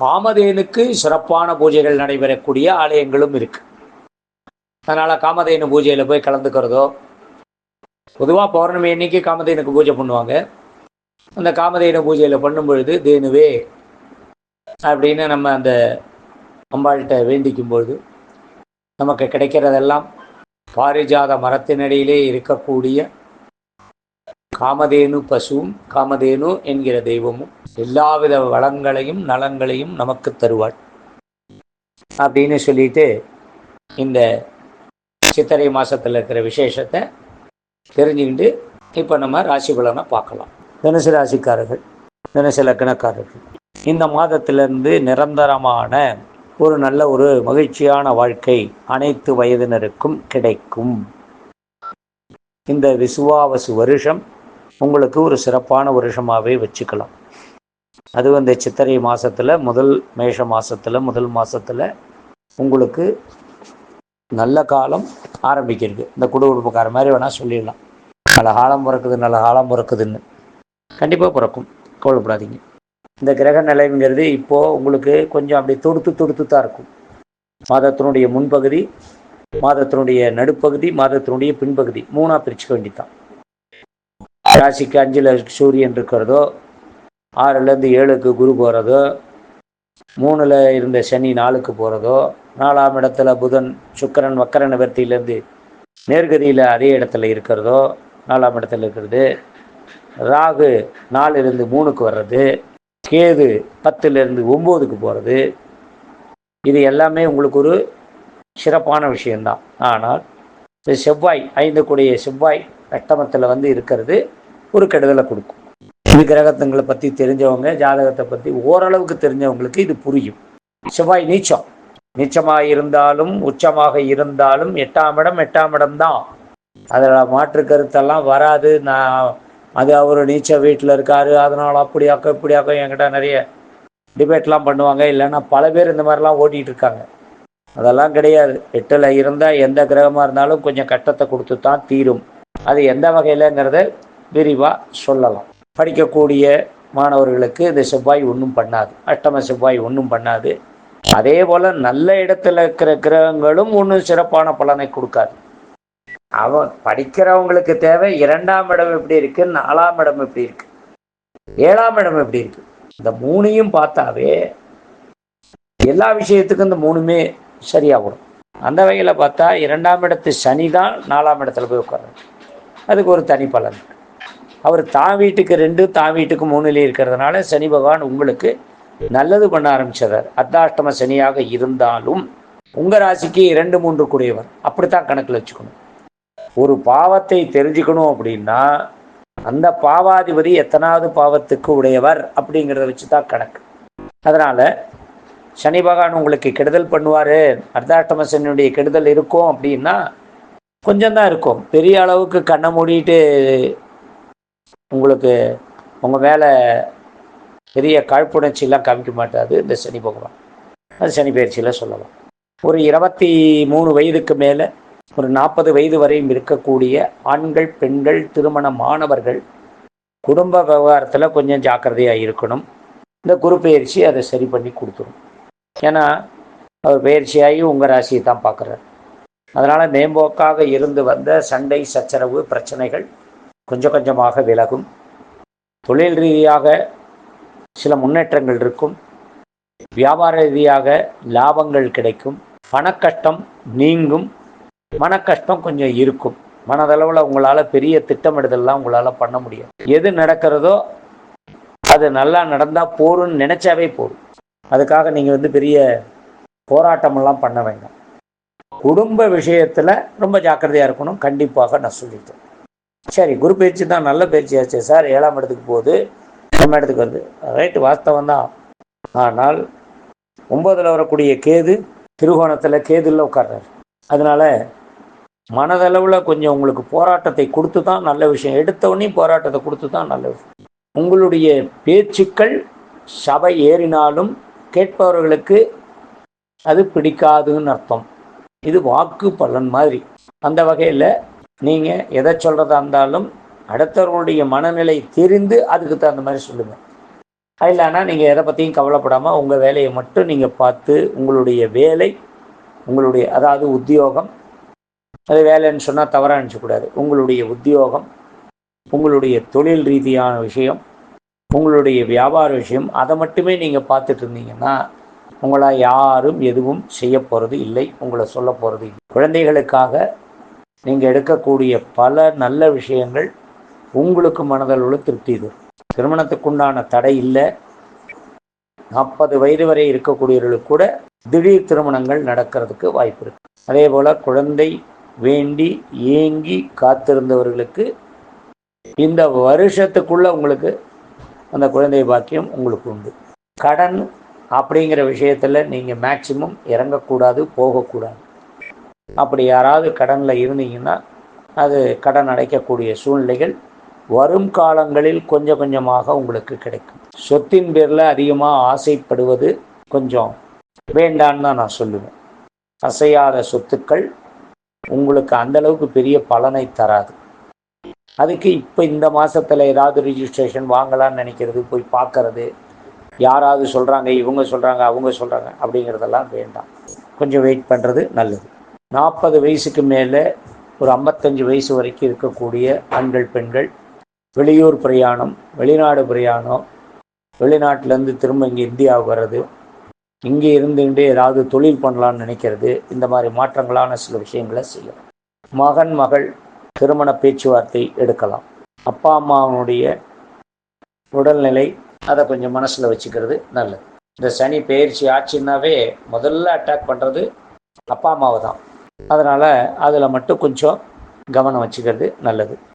காமதேனுக்கு சிறப்பான பூஜைகள் நடைபெறக்கூடிய ஆலயங்களும் இருக்கு. அதனால் காமதேனு பூஜையில் போய் கலந்துக்கிறதோ பொதுவாக பௌர்ணமி அன்னைக்கு காமதேனுக்கு பூஜை பண்ணுவாங்க. அந்த காமதேனு பூஜையில் பண்ணும் பொழுது தேனுவே அப்படின்னு நம்ம அந்த அம்பாள்கிட்ட வேண்டிக்கும் பொழுது நமக்கு கிடைக்கிறதெல்லாம் பாரிஜாத மரத்தினடியிலே இருக்கக்கூடிய காமதேனு பசுவும் காமதேனு என்கிற தெய்வமும் எல்லாவித வளங்களையும் நலங்களையும் நமக்கு தருவாள். அப்படின்னு சொல்லிட்டு இந்த சித்திரை மாசத்துல இருக்கிற விசேஷத்தை தெரிஞ்சுக்கிட்டு இப்போ நம்ம ராசி பலனை பார்க்கலாம். தினசு ராசிக்காரர்கள் தினசு லக்கணக்காரர்கள் இந்த மாதத்திலிருந்து நிரந்தரமான ஒரு நல்ல ஒரு மகிழ்ச்சியான வாழ்க்கை அனைத்து வயதினருக்கும் கிடைக்கும். இந்த விசுவாவசு வருஷம் உங்களுக்கு ஒரு சிறப்பான வருஷமாகவே வச்சுக்கலாம். அது இந்த சித்திரை மாதத்தில் முதல் மேஷ மாதத்தில் முதல் மாதத்தில் உங்களுக்கு நல்ல காலம் ஆரம்பிக்கிறது. இந்த குடு உடுப்புக்கார மாதிரி வேணால் சொல்லிடலாம். நல்ல காலம் பிறக்குது நல்ல காலம் பிறக்குதுன்னு. கண்டிப்பாக பிறக்கும். கவலைப்படாதீங்க. இந்த கிரக நிலைங்கிறது இப்போது உங்களுக்கு கொஞ்சம் அப்படி தொடுத்து தொடுத்து தான் இருக்கும். மாதத்தினுடைய முன்பகுதி மாதத்தினுடைய நடுப்பகுதி மாதத்தினுடைய பின்பகுதி மூணாக பிரிச்சுக்க வேண்டியதான் ராசிக்கு அஞ்சில் சூரியன் இருக்கிறதோ ஆறுலேருந்து ஏழுக்கு குரு போகிறதோ மூணில் இருந்த சனி நாலுக்கு போகிறதோ நாலாம் இடத்துல புதன் சுக்கரன் வக்கர நிவர்த்தியிலேருந்து நேர்கதியில் அதே இடத்துல இருக்கிறதோ நாலாம் இடத்துல இருக்கிறது. ராகு நாலுலேருந்து மூணுக்கு வர்றது. கேது பத்துலேருந்து ஒம்போதுக்கு போகிறது இது எல்லாமே உங்களுக்கு ஒரு சிறப்பான விஷயந்தான் ஆனால் இந்த செவ்வாய் ஐந்து கூடிய செவ்வாய் அட்டமத்தில் வந்து இருக்கிறது. ஒரு கெடுதலை கொடுக்கும். இது கிரகத்துங்களை பற்றி தெரிஞ்சவங்க ஜாதகத்தை பற்றி ஓரளவுக்கு தெரிஞ்சவங்களுக்கு இது புரியும். செவ்வாய் நீச்சம். நீச்சமாக இருந்தாலும் உச்சமாக இருந்தாலும் எட்டாம் இடம் எட்டாம் இடம் தான். அதில் மாற்று கருத்தெல்லாம் வராது. நான் அது அவர் நீச்ச வீட்டில் இருக்காரு அதனால் அப்படியாக்க இப்படியாக்க என்கிட்ட நிறைய டிபேட்லாம் பண்ணுவாங்க. இல்லைன்னா பல பேர் இந்த மாதிரிலாம் ஓட்டிகிட்டு இருக்காங்க. அதெல்லாம் கிடையாது. எட்டில் இருந்தால் எந்த கிரகமாக இருந்தாலும் கொஞ்சம் கட்டத்தை கொடுத்து தான் தீரும். அது எந்த வகையிலங்கிறத விரிவாக சொல்லலாம். படிக்கக்கூடிய மாணவர்களுக்கு இந்த செவ்வாய் ஒன்றும் பண்ணாது. அஷ்டம செவ்வாய் ஒன்றும் பண்ணாது. அதே போல் நல்ல இடத்துல இருக்கிற கிரகங்களும் ஒன்றும் சிறப்பான பலனை கொடுக்காது. அவன் படிக்கிறவங்களுக்கு தேவை இரண்டாம் இடம் எப்படி இருக்கு நாலாம் இடம் எப்படி இருக்கு ஏழாம் இடம் எப்படி இருக்கு. இந்த மூணையும் பார்த்தாவே எல்லா விஷயத்துக்கும் இந்த மூணுமே சரியாகணும். அந்த வகையில் பார்த்தா இரண்டாம் இடத்து சனி தான் நாலாம் இடத்துல போய் உட்கார்றது அதுக்கு ஒரு தனி பலன். அவர் தான் வீட்டுக்கு ரெண்டு தான் வீட்டுக்கு மூணுலேயே இருக்கிறதுனால சனி பகவான் உங்களுக்கு நல்லது பண்ண ஆரம்பித்தவர் அர்த்தாஷ்டம சனியாக இருந்தாலும் உங்கள் ராசிக்கு இரண்டு மூன்று கூடியவர். அப்படித்தான் கணக்கில் வச்சுக்கணும். ஒரு பாவத்தை தெரிஞ்சுக்கணும் அப்படின்னா அந்த பாவாதிபதி எத்தனாவது பாவத்துக்கு உடையவர் அப்படிங்கிறத வச்சு தான் கணக்கு. அதனால் சனி பகவான் உங்களுக்கு கெடுதல் பண்ணுவார். அர்த்தாஷ்டம சனியுடைய கெடுதல் இருக்கும் அப்படின்னா கொஞ்சம்தான் இருக்கும். பெரிய அளவுக்கு கண்ணை மூடிட்டு உங்களுக்கு உங்கள் மேலே பெரிய காழ்ப்புணர்ச்சியெல்லாம் காமிக்க மாட்டாது. இந்த சனி பகவான். அது சனி பயிற்சியில் சொல்லலாம். ஒரு இருபத்தி மூணு வயதுக்கு மேலே ஒரு நாற்பது வயது வரையும் இருக்கக்கூடிய ஆண்கள் பெண்கள் திருமண மாணவர்கள் குடும்ப விவகாரத்தில் கொஞ்சம் ஜாக்கிரதையாக இருக்கணும். இந்த குரு பயிற்சி அதை சரி பண்ணி கொடுத்துரும். ஏன்னா அவர் பயிற்சியாகி உங்கள் ராசியை தான் பார்க்குறாரு. அதனால் மேம்போக்காக இருந்து வந்த சண்டை சச்சரவு பிரச்சனைகள் கொஞ்சம் கொஞ்சமாக விலகும். தொழில் ரீதியாக சில முன்னேற்றங்கள் இருக்கும். வியாபார ரீதியாக லாபங்கள் கிடைக்கும். பணக்கஷ்டம் நீங்கும். மனக்கஷ்டம் கொஞ்சம் இருக்கும். மனதளவில் உங்களால் பெரிய திட்டமிடுதல்லாம் உங்களால் பண்ண முடியும் எது நடக்கிறதோ அது நல்லா நடந்தால் போரும்னு நினச்சாவே போதும். அதுக்காக நீங்கள் வந்து பெரிய போராட்டமெல்லாம் பண்ண வேண்டாம். குடும்ப விஷயத்தில் ரொம்ப ஜாக்கிரதையாக இருக்கணும். கண்டிப்பாக நான் சொல்லிட்டேன் சரி குரு பயிற்சி தான் நல்ல பயிற்சியாச்சு சார். ஏழாம் இடத்துக்கு போகுது. நம்ம இடத்துக்கு வருது ரைட்டு வாஸ்தவம் தான். ஆனால் ஒன்பதில் வரக்கூடிய கேது திருகோணத்தில் கேதுல உட்கார்றாரு. அதனால மனதளவில் கொஞ்சம் உங்களுக்கு போராட்டத்தை கொடுத்து தான் நல்ல விஷயம். எடுத்தவொடனே போராட்டத்தை கொடுத்து தான் நல்ல விஷயம். உங்களுடைய பேச்சுக்கள் சபை ஏறினாலும் கேட்பவர்களுக்கு அது பிடிக்காதுன்னு அர்த்தம். இது வாக்கு பலன் மாதிரி. அந்த வகையில் நீங்கள் எதை சொல்கிறதா இருந்தாலும் அடுத்தவர்களுடைய மனநிலை தெரிந்து அதுக்கு தகுந்த மாதிரி சொல்லுங்கள் இல்லைன்னா நீங்கள் எதை பற்றியும் கவலைப்படாமல் உங்கள் வேலையை மட்டும் நீங்கள் பார்த்து உங்களுடைய வேலை உங்களுடைய அதாவது உத்தியோகம் அது வேலைன்னு சொன்னால் தவறாக நினச்சக்கூடாது உங்களுடைய உத்தியோகம் உங்களுடைய தொழில் ரீதியான விஷயம் உங்களுடைய வியாபார விஷயம் அதை மட்டுமே நீங்கள் பார்த்துட்டு இருந்தீங்கன்னா உங்களை யாரும் எதுவும் செய்ய போகிறது இல்லை உங்களை சொல்ல போகிறது இல்லை. குழந்தைகளுக்காக நீங்கள் எடுக்கக்கூடிய பல நல்ல விஷயங்கள் உங்களுக்கு மனதளவில் திருப்தி தரும் திருமணத்துக்குண்டான தடை இல்லை. நாற்பது வயது வரை இருக்கக்கூடியவர்களுக்கு கூட திடீர் திருமணங்கள் நடக்கிறதுக்கு வாய்ப்பு இருக்கு. அதே போல் குழந்தை வேண்டி ஏங்கி காத்திருந்தவர்களுக்கு இந்த வருஷத்துக்குள்ள உங்களுக்கு அந்த குழந்தை பாக்கியம் உங்களுக்கு உண்டு. கடன் அப்படிங்கிற விஷயத்தில் நீங்கள் மேக்சிமம் இறங்கக்கூடாது போகக்கூடாது. அப்படி யாராவது கடனில் இருந்தீங்கன்னா அது கடன் அடைக்கக்கூடிய சூழ்நிலைகள் வரும் காலங்களில் கொஞ்சம் கொஞ்சமாக உங்களுக்கு கிடைக்கும். சொத்தின் பேரில் அதிகமாக ஆசைப்படுவது கொஞ்சம் வேண்டான்னு தான் நான் சொல்லுவேன். அசையாத சொத்துக்கள் உங்களுக்கு அந்தளவுக்கு பெரிய பலனை தராது. அதுக்கு இப்போ இந்த மாதத்தில் ஏதாவது ரிஜிஸ்ட்ரேஷன் வாங்கலாம்னு நினைக்கிறது போய் பார்க்கறது யாராவது சொல்கிறாங்க இவங்க சொல்கிறாங்க அவங்க சொல்கிறாங்க அப்படிங்கிறதெல்லாம் வேண்டாம். கொஞ்சம் வெயிட் பண்ணுறது நல்லது. நாற்பது வயசுக்கு மேலே ஒரு ஐம்பத்தஞ்சு வயசு வரைக்கும் இருக்கக்கூடிய ஆண்கள் பெண்கள் வெளியூர் பிரயாணம் வெளிநாடு பிரயாணம் வெளிநாட்டிலேருந்து திரும்ப இங்கே இந்தியாவுக்கு வர்றது இங்கே இருந்துகிட்டே ஏதாவது தொழில் பண்ணலான்னு நினைக்கிறது இந்த மாதிரி மாற்றங்களான சில விஷயங்களை செய்யும் மகன் மகள் திருமண பேச்சுவார்த்தை எடுக்கலாம். அப்பா அம்மாவனுடைய உடல்நிலை அதை கொஞ்சம் மனசில் வச்சுக்கிறது நல்லது. இந்த சனி பயிற்சி ஆச்சுன்னாவே முதல்ல அட்டாக் பண்ணுறது அப்பா அம்மாவை தான் அதனால் அதில் மட்டும் கொஞ்சம் கவனம் வச்சுக்கிறது நல்லது.